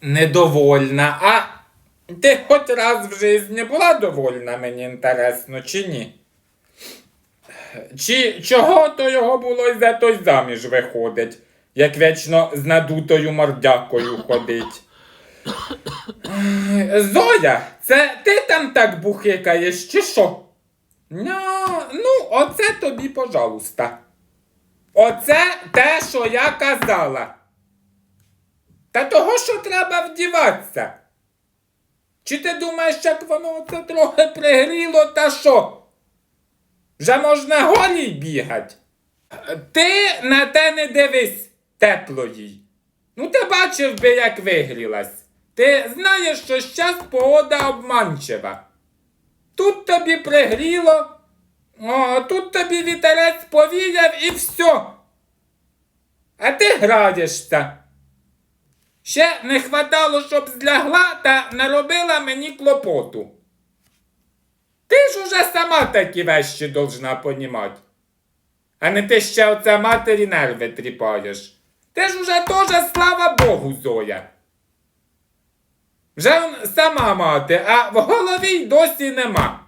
недовольна, а ти хоч раз в житті була довольна, мені інтересно, чи ні? Чи чого то його було й за той заміж виходить, як вічно з надутою мордякою ходить? Зоя, це ти там так бухикаєш, чи що? Ну, ну, оце тобі, пожалуйста. Оце те, що я казала. Та того, що треба вдіватися. Чи ти думаєш, як воно це трохи пригріло, та що? Вже можна голій бігать. Ти на те не дивись, тепло їй. Ну, ти бачив би, як вигрілась. Ти знаєш, що щас погода обманчива. Тут тобі пригріло, о, тут тобі вітерець повіяв і все. А ти граєшся. Ще не хватало, щоб злягла та наробила мені клопоту. Ти ж уже сама такі вещі должна понімати. А не ти ще оце матері нерви тріпаєш. Ти ж уже теж, слава Богу, Зоя. Вже сама мати, а в голові й досі нема.